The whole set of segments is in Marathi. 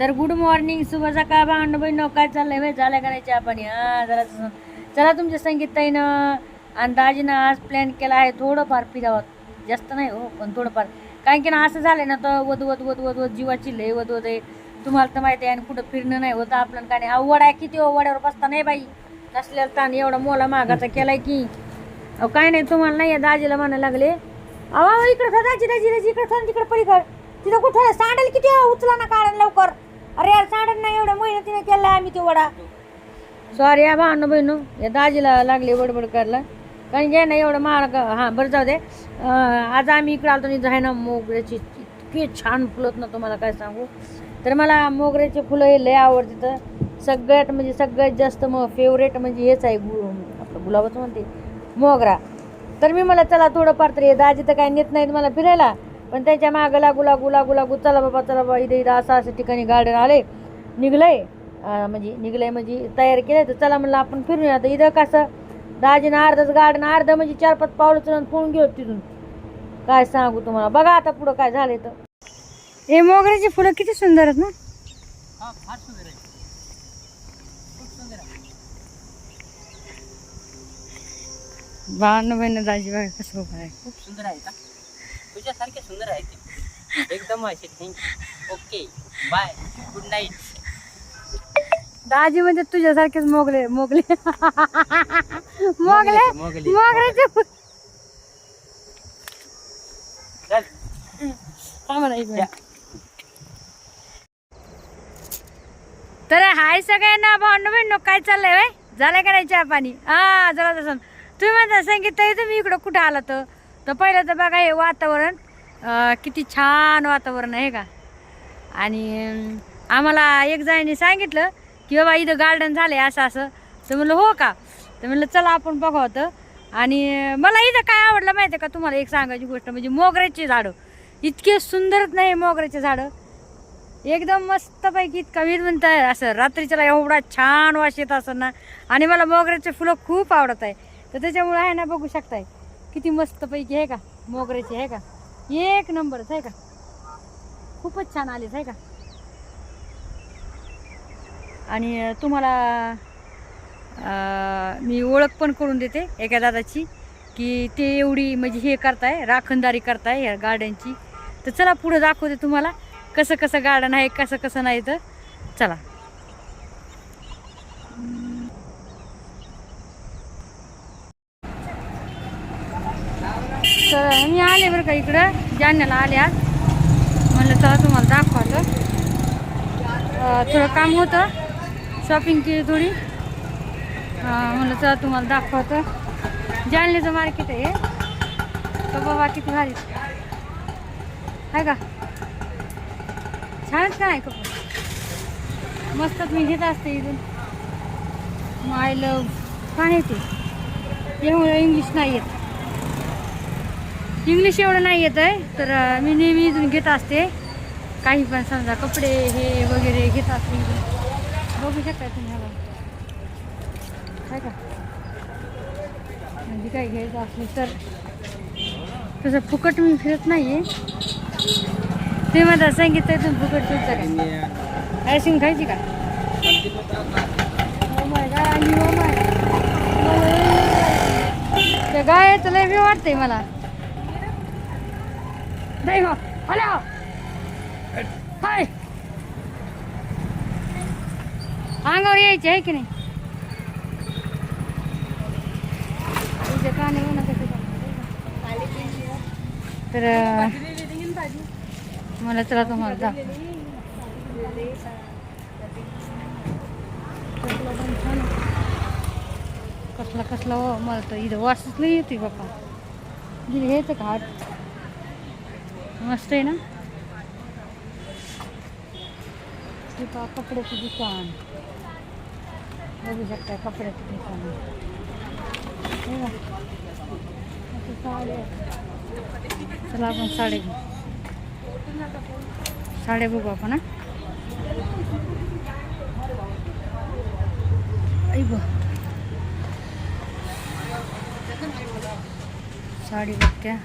तर गुड मॉर्निंग शुभ सकाळ भांड बहिण काय चाललंय भाई झालं करायचे आपण हा जरा तसं. चला तुमच्या संगीत ताईनं. आणि दाजीनं आज प्लॅन केला आहे थोडंफार फिरावं. जास्त नाही हो पण थोडंफार. कारण की ना असं झालं ना तर वध वध वध वध वध जीवाची लय वध वध आहे. तुम्हाला तर माहिती आहे आणि कुठं फिरणं नाही होतं आपलं काय नाही. अवघड आहे किती हो वड्यावर बसता नाही बाई. नसल्यावर ताण एवढा मोला मागाचा केलाय की. अहो काय नाही तुम्हाला नाही आहे, दाजीला म्हणायला लागले. अहो इकडं इकडे दाजी दाजी दाजी इकडे खा तिकडे पलीकड. तिथं कुठं सांडेल किती उचला ना काढा लवकर. अरे यार सांडेल नाही एवढ्या मेहनतीने केला आम्ही तेवढा सॉरी या भावना बहिणू. या दाजीला लागले बडबड करायला. कारण घे ना एवढं महाग हां बरं जाऊ दे. अं, आज आम्ही इकडे आलो नाही आहे ना मोगऱ्याची इतकी छान फुलत ना तुम्हाला काय सांगू? तर मला मोगऱ्याचे फुलं हे लय आवडते तर सगळ्यात म्हणजे सगळ्यात जास्त मग फेवरेट म्हणजे हेच आहे गु आपलं गुलाबाचं म्हणते मोगरा. तर मी मला चला थोडंफार तरी दाजी तर काय नेत नाहीत मला फिरायला. पण त्याच्या मागं लागू लागू लागू लागू चला बाबा चला बाबा इथं इथं असं असं ठिकाणी गार्डन आले. निघलंय. अं, म्हणजे निघलंय म्हणजे तयार केलंय. तर चला म्हणलं आपण फिरूया. तर इथं कसं दाजीनं अर्धच गार्डन अर्ध म्हणजे चार पाच पावलं चढून फोन गेलो तिथून. काय सांगू तुम्हाला? बघा आता पुढं काय झालंय तर. हे मोगऱ्याची फुलं किती सुंदर आहेत ना? हा फार सुंदर आहे खूप सुंदर आहे बाण बहिण दाजी बघा कसं आहे. खूप सुंदर आहे का? तुझ्यासारखे सुंदर आहे ते. एकदम असे thank you okay bye good night दाजी म्हणजे तुझ्यासारखेच मोगले मोगले. मोगले मोगले. ना. तर हाय सगळ्यांना भांडू बहिण काय चाललंय झालं का नाही चहा पाणी? हा जरा तसं तुम्ही म्हणता संगीत ताई तुम्ही इकडं कुठं आला तर तर पहिलं तर बघा हे वातावरण किती छान वातावरण आहे का? आणि आम्हाला एक जायने सांगितलं की बाबा इथं गार्डन झालंय असं असं. तर म्हणलं हो का? तर म्हणलं चला आपण बघावं होतं आणि मला इथं काय आवडलं माहिती आहे का तुम्हाला? एक सांगायची गोष्ट म्हणजे मोगऱ्याची झाडं. इतके सुंदरच नाही मोगऱ्याचे झाडं. एकदम मस्तपैकी इतका वीर आहे असं रात्रीच्याला एवढा छान वास येत असं ना आणि मला मोगऱ्याचे फुलं खूप आवडत आहे. तर त्याच्यामुळे आहे ना बघू शकताय. किती मस्तपैकी आहे का? मोगऱ्याची आहे का? एक नंबरच आहे का? खूपच छान आलेच आहे का? आणि तुम्हाला मी ओळख पण करून देते एका दादाची की ते एवढी म्हणजे हे करताय राखणदारी करताय या गार्डनची तर चला पुढं दाखवते तुम्हाला कसं कसं गार्डन आहे कसं कसं नाही तर. चला. तर मी आले बरं का इकडं. जालन्याला आले आज म्हणलं चला तुम्हाला दाखवायचं. थोडं काम होतं. शॉपिंग केली थोडी. म्हणलं चला तुम्हाला दाखवायचं. जालन्याचं मार्केट आहे तर बाबा किती भारी. आहे का? छानच का नाही कपडे? मस्तच मी घेत असते इथून. माय लव काय ते? एवढं इंग्लिश नाही येत इंग्लिश एवढं नाही येत आहे तर मी नेहमी इथून घेत असते. काही पण समजा कपडे हे वगैरे घेत असते इथून. बघू शकता तुम्ही काय का? म्हणजे काय घ्यायचं असलं तर. तसं फुकट मी फिरत नाही आहे ते मला सांगितलं इथून फुकट फिरतं काय? आईस्क्रीम खायची का? Oh my आणि oh त्या गायचं लय बी वाटतंय मला. नाही हो हॅलो हाय. अंगावर यायचे आहे की नाही? काने तर मला चला तुम्हाला जा. कसला कसला हो मला तर इथं वासच नाही येते बाप्पा इथे म्हणजे घ्यायचं का मस्त आहे ना हे पहा कपड्याचं दुकान बघू शकता कपड्याचं दुकान हे बघा. अशा साड्या आहेत. चला आपण साड्या घेऊ साड्या बघू आपण हा आई बा साडी बघत्या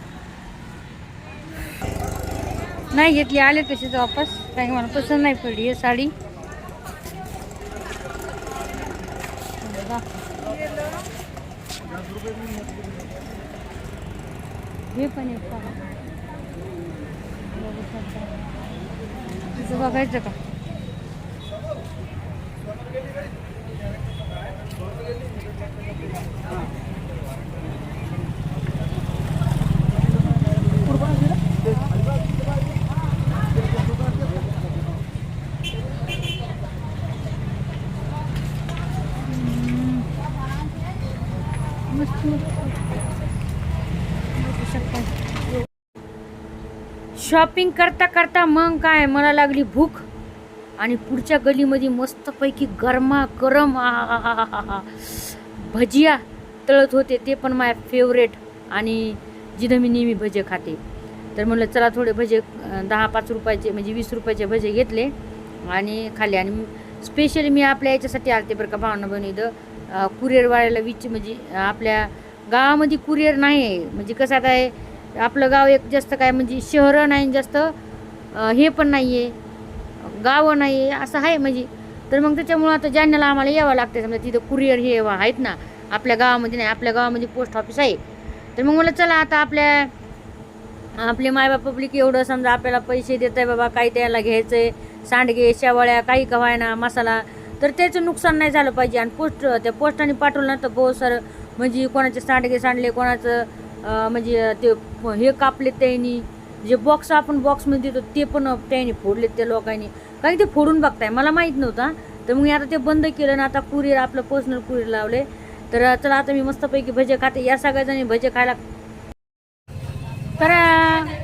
नाही घेतली आले तशीच वापस. काय मला पसंत नाही पडली आहे साडी. हे पण एक पहा. बघायचं का? शकता शॉपिंग करता करता मग काय? मला लागली भूक. आणि पुढच्या गलीमध्ये मस्तपैकी गरमा गरम भजिया तळत होते. ते पण माझ्या फेवरेट आणि जिथं मी नेहमी भजे खाते. तर म्हणलं चला थोडे भजे दहा पाच रुपयाचे म्हणजे वीस रुपयाचे भजे घेतले आणि खाल्ले. आणि स्पेशली मी आपल्या याच्यासाठी आलते बरं का भावना बहिणी कुरिअरवाल्याला विच म्हणजे आपल्या गावामध्ये कुरिअर नाही आहे म्हणजे कसं आता आहे आपलं गाव एक जास्त काय म्हणजे शहरं नाही जास्त हे पण नाही आहे गावं नाही आहे असं आहे म्हणजे. तर मग त्याच्यामुळं आता जालन्याला आम्हाला यावं लागतं समजा तिथं कुरिअर हे आहेत ना आपल्या गावामध्ये नाही आपल्या गावामध्ये पोस्ट ऑफिस आहे. तर मग मला चला आता आपल्या आपले मायबाप पब्लिक एवढं समजा आपल्याला पैसे देत आहे बाबा काही त्याला घ्यायचं आहे सांडगे शेवाळ्या काही कवायना मसाला. तर त्याचं नुकसान नाही झालं पाहिजे. आणि पोस्ट त्या पोस्टाने पाठवलं ना तर बहुत सारं म्हणजे कोणाचे सांडगे सांडले कोणाचं म्हणजे ते हे कापले त्यांनी. जे बॉक्स आपण बॉक्समध्ये देतो ते पण त्यांनी फोडलेत त्या लोकांनी. कारण ते फोडून बघताय मला माहीत नव्हता तर मग आता ते बंद केलं ना आता कुरिअर आपलं पर्सनल कुरिअर लावले. तर चला आता मी मस्तपैकी भजे खाते या सगळ्याजणी भजे खायला. तर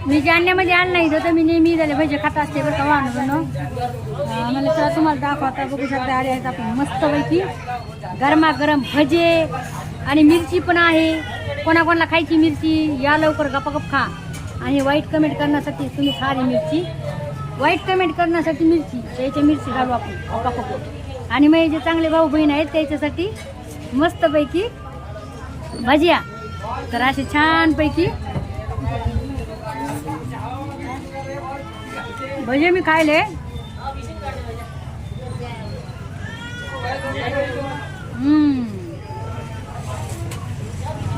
मी मी जालन्यामध्ये आलं नाही तर मी नेहमी झाले भजे खात असते बरं का वाहन बनव मला चला तुम्हाला दाखवता बघू शकता आले आहेत आपण मस्तपैकी. गरमागरम भजे आणि मिरची पण आहे. कोणाकोणाला खायची मिरची या लवकर गपागप खा. आणि वाईट कमेंट करण्यासाठी तुम्ही खा रे मिरची. वाईट कमेंट करण्यासाठी मिरची. त्याच्या मिरची घालू आपण. गपागप आणि मग जे चांगले भाऊ बहीण आहेत त्याच्यासाठी मस्तपैकी भजिया. तर असे छानपैकी भजे मी खायले.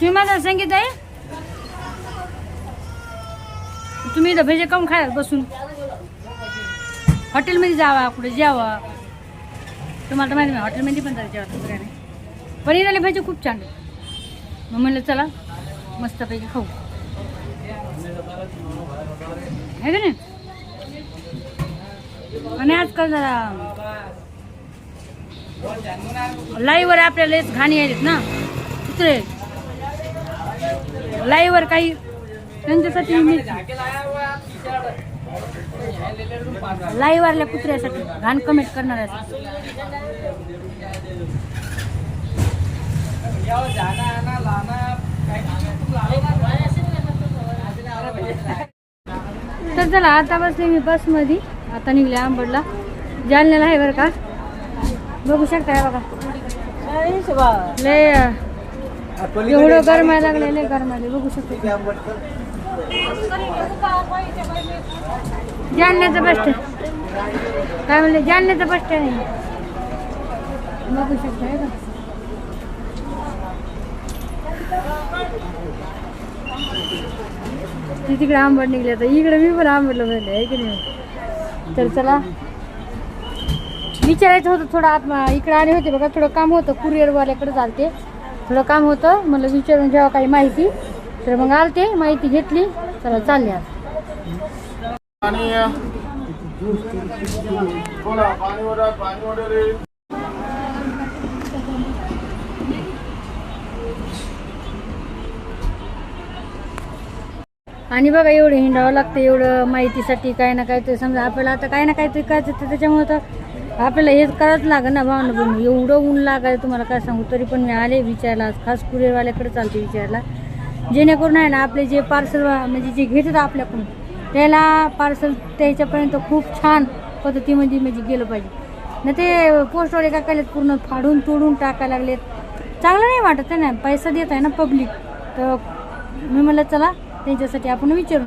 तुम्ही माझं सांगित आहे? तुम्ही इथं भजे काऊन खायला बसून. हॉटेलमध्ये जावा कुठे जेवा. तुम्हाला तर माहिती नाही हॉटेलमध्ये पण जायचं जेवा वगैरे पनीर आले भजे खूप छान. मग म्हणलं चला मस्तपैकी खाऊ. आहे का नाही? आणि आजकाल जरा लाईव्हवर आपल्याला घाणी आहेत ना. कुत्रे लाईव्हवर काही त्यांच्यासाठी मिरची लाईव्हवरल्या कुत्र्यासाठी घाण कमेंट करणाऱ्यासाठी. तर चला आता बसले मी बसमध्ये. आता निघले आंबडला. जालन्याला आहे बरं का? बघू शकता बघा. लय एवढं गरमायला लागले लय गरमायले बघू शकतो. जालन्याचं बस स्टँड काय म्हणले? जालन्याचं बस स्टँड आहे. बघू शकता का ती तिकडे आंबट निघले तर इकडे मी पण आंबटला म्हणले आहे की नाही? तर चला. विचारायचं होतं थोडं आत्मा इकडे आले होते बघा थोडं काम होतं. कुरिअरवाल्याकडे चालते आपलं काम होतं. मला विचारून जेव्हा काही माहिती. तर मग आलते माहिती घेतली. चला चालले आज आणि बघा एवढं हिंडावं लागतं एवढं माहितीसाठी काय ना काय ते समजा आपल्याला आता काय ना काय ते काय त्याच्यामुळं तर आपल्याला हेच करावंच लागेल ना भावना बहिणी. एवढं ऊन लागायचं तुम्हाला काय सांगू? तरी पण मी आले विचारला. आज खास कुरिअरवाल्याकडे चालते विचारला. जेणेकरून आहे ना आपले जे पार्सल म्हणजे जे घेतात आपल्याकडून त्याला पार्सल त्याच्यापर्यंत खूप छान पद्धतीमध्ये म्हणजे गेलं पाहिजे. ना ते पोस्टवाले काय केलेत? पूर्ण फाडून तोडून टाकायला लागलेत. चांगलं नाही वाटत आहे ना? पैसा देत आहे ना पब्लिक तर मी म्हटलं चला त्यांच्यासाठी आपण विचारू.